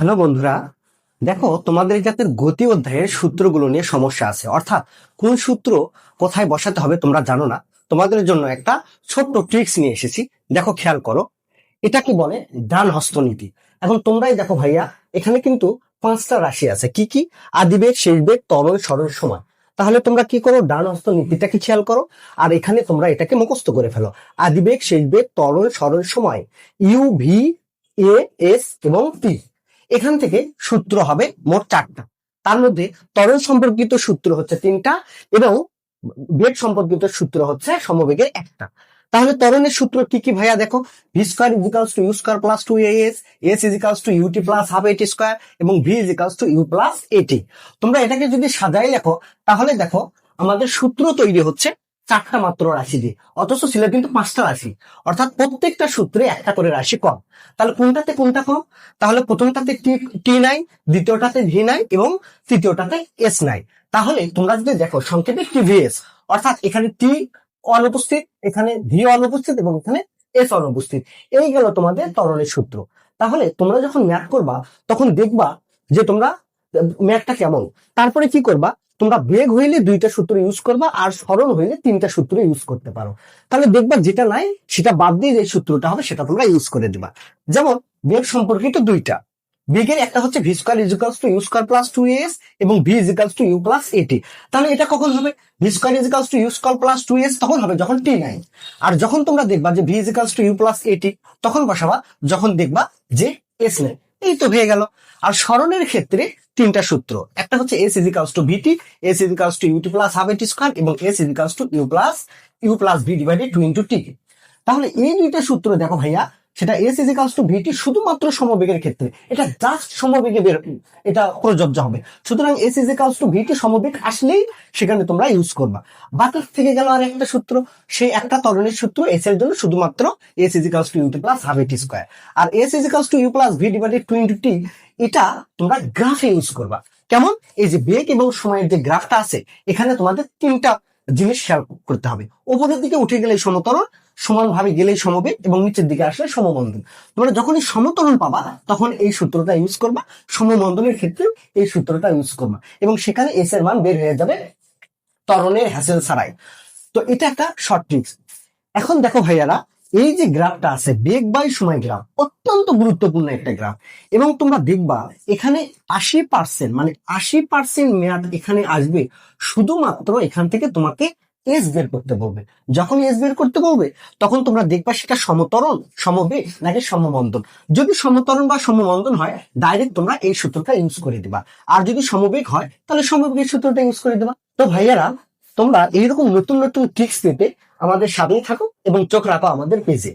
Hello বন্ধুরা, দেখো তোমাদের জাতের গতি অধ্যায়ের সূত্রগুলো নিয়ে সমস্যা আছে। অর্থাৎ কোন সূত্র কোথায় বসাতে হবে তোমরা জানো না। তোমাদের জন্য একটা ছোট্ট ট্রিক্স নিয়ে এসেছি। দেখো, খেয়াল করো, এটা কি বলে? ডান হস্তনীতি। এখন তোমরাই দেখো ভাইয়া, এখানে কিন্তু পাঁচটা রাশি আছে। কি কি? আদিবেগ শেষ বেগ তরল, সরল সময় তাহলে তোমরা কি করো? ডান হস্ত নীতিটাকে খেয়াল করো? আর এখানে তোমরা এটাকে মুখস্থ করে ফেলো। আদিবেগ শেষ বেগ তরল, সরল সময় ইউ ভি এ এস এবং টি এখান থেকে সূত্র হবে মোট চারটা। তার মধ্যে তরল সম্পর্কিত সূত্র হচ্ছে তিনটা এবং বেগ সম্পর্কিত সূত্র হচ্ছে সমবেগের একটা। তাহলে তরণের সূত্র কি কি ভাইয়া দেখো? V square equals to u square plus two s s equals to u t plus half a t square এবং v equals to u plus a t তোমরা এটাকে যদি সাজাই লেখো, তাহলে দেখো আমাদের সূত্র তৈরি হচ্ছে চারটা মাত্র রাশি দিয়ে। অথচ ছিল কিন্তু পাঁচটা রাশি। অর্থাৎ প্রত্যেকটা সূত্রে একটা করে রাশি কম। তাহলে কোনটাতে কোনটা কম? তাহলে প্রথমটাতে টি নাই, দ্বিতীয়টাতে ভি নাই এবং তৃতীয়টাতে এস নাই। তাহলে তোমরা যদি দেখো, সংক্ষেপে টিভিএস অর্থাৎ এখানে টি অনুপস্থিত, এখানে ভি অনুপস্থিত এবং এখানে এস অনুপস্থিত। এই গেল তোমাদের তরলের সূত্র। তাহলে তোমরা যখন ম্যাথ করবা, তখন দেখবা যে তোমরা ম্যাথটা কেমন? তারপরে কি করবা? তোমরা বেগ হইলে দুইটা সূত্র ইউজ করবা আর সরল হইলে তিনটা সূত্র ইউজ করতে পারো। তাহলে দেখবা যেটা নাই, সেটা বাদ দিয়ে যে সূত্রটা হবে, সেটা তোমরা ইউজ করে দিবা। যেমন, বেগ সম্পর্কিত দুইটা। বেগের একটা হচ্ছে v square equals to u square plus two s এবং v equals to u plus a t তাহলে এটা কখন হবে? V square equals to u square plus two s তখন হবে যখন টি নাই। আর যখন তোমরা দেখবা যে v equals to u plus a t তখন বসাবা যখন দেখবা যে এস নেই। এই তো হয়ে গেল। আর স্মরণের ক্ষেত্রে তিনটা সূত্র। একটা হচ্ছে s equals to v t s equals to u t plus half a t square এবং s equals to u plus u plus v divided to into t তাহলে এই দুইটা সূত্র দেখো ভাইয়া সেটা এস ইজিকালস টু ভিটি শুধুমাত্র সমবেগের ক্ষেত্রে। এটা জাস্ট সমবেগে বের এটা প্রযোজ্য হবে। সুতরাং এস ইজিকালস টু ভিটি সমবেগ আসলেই সেখানে তোমরা ইউজ করবা। বাকি থেকে গেল আর একটা সূত্র। সেই একটা ত্বরণের সূত্র এস এর জন্য শুধুমাত্র s equals to u t plus half a t square R s equals to u plus v divided to into t এটা তোমরা গ্রাফে ইউজ করবা। কেমন? এই যে বেগ এবং সময়ের যে গ্রাফটা আছে, এখানে তোমাদের তিনটা জিনিস খেয়াল করতে হবে। ওপরের দিকে উঠে গেলে সমতরণ সমানভাবে গেলেই সমবেগ এবং নিচের দিকে আসলে সমবন্ধন। তোমরা যখনই সমতরণ পাবা, তখন এই সূত্রটা ইউজ করবা। সমবন্ধনের ক্ষেত্রে এই সূত্রটা ইউজ করবা এবং সেখানে এস এর মান বের হয়ে যাবে ত্বরণের হ্যাসেল ছাড়াই। তো এটা একটা শর্ট ট্রিক্স এখন দেখো ভাইয়ারা, এই যে গ্রাফটা আছে, বেগ বাই সময় গ্রাফ, অত্যন্ত গুরুত্বপূর্ণ একটা গ্রাফ। এবং তোমরা দেখবা, এখানে আশি পার্সেন্ট মানে আশি পার্সেন্ট মেয়াদ এখানে আসবে, শুধুমাত্র এখান থেকে তোমাকে এস বের করতে বলবে। যখন এস বের করতে বলবে, তখন তোমরা দেখবা সেটা সমতরণ, সমবেগ নাকি সমবন্ধন। যদি সমতরণ বা সমবন্ধন হয় ডাইরেক্ট তোমরা এই সূত্রটা ইউজ করে দিবা। আর যদি সমবেগ হয়, তাহলে সমবেগের সূত্রটা ইউজ করে দিবা। তো ভাইয়ারা, তোমরা এইরকম নতুন নতুন ট্রিক্স পেতে আমাদের সাথেই থাকো এবং চোখ রাখো আমাদের পেজে